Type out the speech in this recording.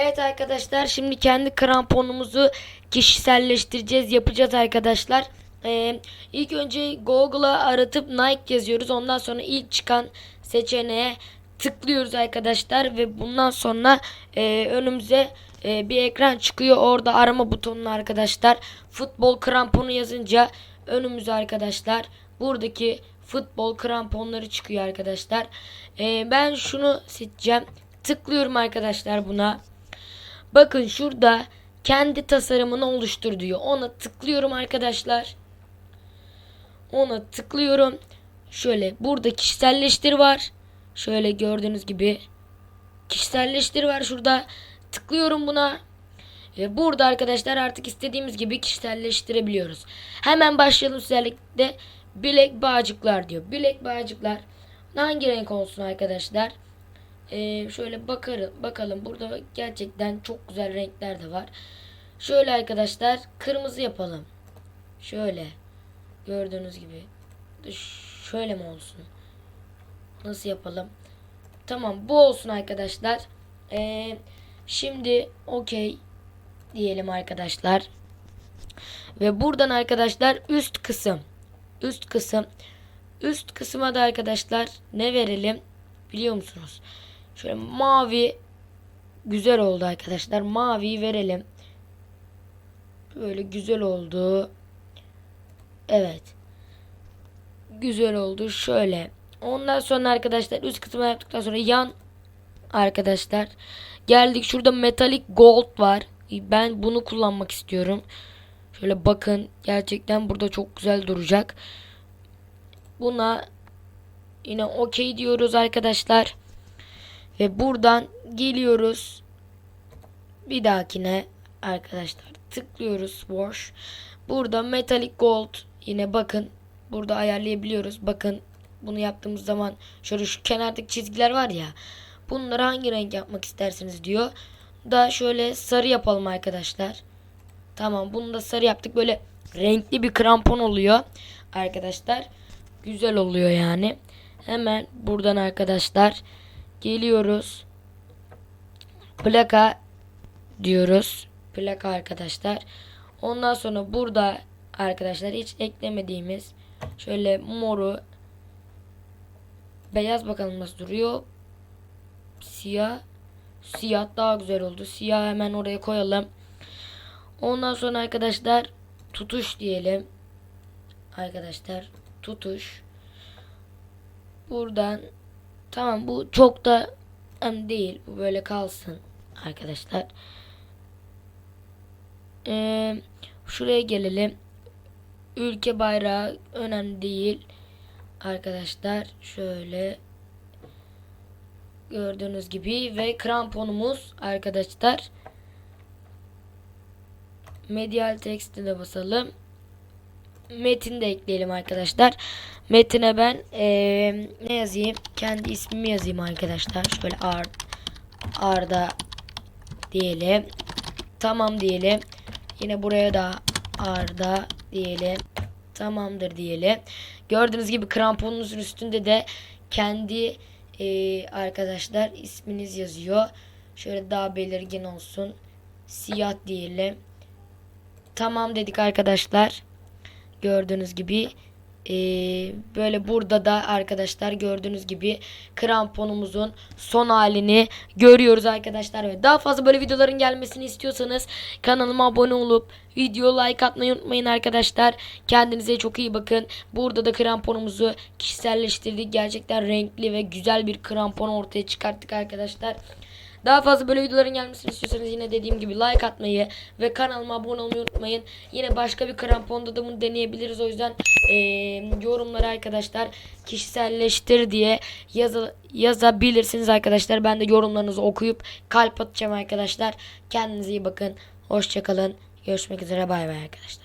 Evet arkadaşlar şimdi kendi kramponumuzu kişiselleştireceğiz yapacağız arkadaşlar. Ee, ilk önce Google'a aratıp Nike yazıyoruz. Ondan sonra ilk çıkan seçeneğe tıklıyoruz arkadaşlar ve bundan sonra e, önümüze e, bir ekran çıkıyor. Orada arama butonuna arkadaşlar futbol kramponu yazınca önümüze arkadaşlar buradaki futbol kramponları çıkıyor arkadaşlar. Ee, ben şunu seçeceğim. Tıklıyorum arkadaşlar buna. Bakın şurada kendi tasarımını oluştur diyor. Ona tıklıyorum arkadaşlar. Ona tıklıyorum. Şöyle burada kişiselleştir var. Şöyle gördüğünüz gibi kişiselleştir var şurada. Tıklıyorum buna. Ve burada arkadaşlar artık istediğimiz gibi kişiselleştirebiliyoruz. Hemen başlayalım özellikle bilek bağcıklar diyor. Bilek bağcıklar hangi renk olsun arkadaşlar? Ee, şöyle bakarım, bakalım. Burada gerçekten çok güzel renkler de var. Şöyle arkadaşlar kırmızı yapalım. Şöyle. Gördüğünüz gibi. Şöyle mi olsun? Nasıl yapalım? Tamam bu olsun arkadaşlar. Ee, şimdi okey diyelim arkadaşlar. Ve buradan arkadaşlar üst kısım. Üst kısım. Üst kısma da arkadaşlar ne verelim biliyor musunuz? Şöyle mavi güzel oldu arkadaşlar. Mavi verelim. Böyle güzel oldu. Evet. Güzel oldu. Şöyle. Ondan sonra arkadaşlar üst kısmı yaptıktan sonra yan arkadaşlar geldik. Şurada metalik gold var. Ben bunu kullanmak istiyorum. Şöyle bakın. Gerçekten burada çok güzel duracak. Buna yine okey diyoruz arkadaşlar. Ve buradan geliyoruz. Bir dahakine arkadaşlar tıklıyoruz wash. Burada metallic gold yine bakın burada ayarlayabiliyoruz. Bakın bunu yaptığımız zaman şöyle şu kenardaki çizgiler var ya. Bunları hangi renk yapmak istersiniz diyor. Da şöyle sarı yapalım arkadaşlar. Tamam bunu da sarı yaptık. Böyle renkli bir krampon oluyor arkadaşlar. Güzel oluyor yani. Hemen buradan arkadaşlar geliyoruz. Plaka diyoruz. Plaka arkadaşlar. Ondan sonra burada arkadaşlar hiç eklemediğimiz şöyle moru beyaz bakalım nasıl duruyor. Siyah siyah daha güzel oldu. Siyah hemen oraya koyalım. Ondan sonra arkadaşlar tutuş diyelim. Arkadaşlar tutuş. Buradan tamam bu çok da hem değil. Bu böyle kalsın arkadaşlar. Ee, şuraya gelelim. Ülke bayrağı önemli değil. Arkadaşlar şöyle gördüğünüz gibi ve kramponumuz arkadaşlar medial text'e de basalım metin de ekleyelim arkadaşlar metine ben ee, ne yazayım kendi ismimi yazayım arkadaşlar şöyle Ar Arda diyelim tamam diyelim yine buraya da Arda diyelim tamamdır diyelim gördüğünüz gibi kramponunuzun üstünde de kendi ee, arkadaşlar isminiz yazıyor. Şöyle daha belirgin olsun. Siyah diyelim. Tamam dedik arkadaşlar. Gördüğünüz gibi ee, böyle burada da arkadaşlar gördüğünüz gibi kramponumuzun son halini görüyoruz arkadaşlar ve daha fazla böyle videoların gelmesini istiyorsanız kanalıma abone olup video like atmayı unutmayın arkadaşlar. Kendinize çok iyi bakın. Burada da kramponumuzu kişiselleştirdik. Gerçekten renkli ve güzel bir krampon ortaya çıkarttık arkadaşlar daha fazla böyle videoların gelmesini istiyorsanız yine dediğim gibi like atmayı ve kanalıma abone olmayı unutmayın. Yine başka bir kramponda da bunu deneyebiliriz. O yüzden e, yorumlara arkadaşlar kişiselleştir diye yazı, yazabilirsiniz arkadaşlar. Ben de yorumlarınızı okuyup kalp atacağım arkadaşlar. Kendinize iyi bakın. Hoşçakalın. Görüşmek üzere. Bay bay arkadaşlar.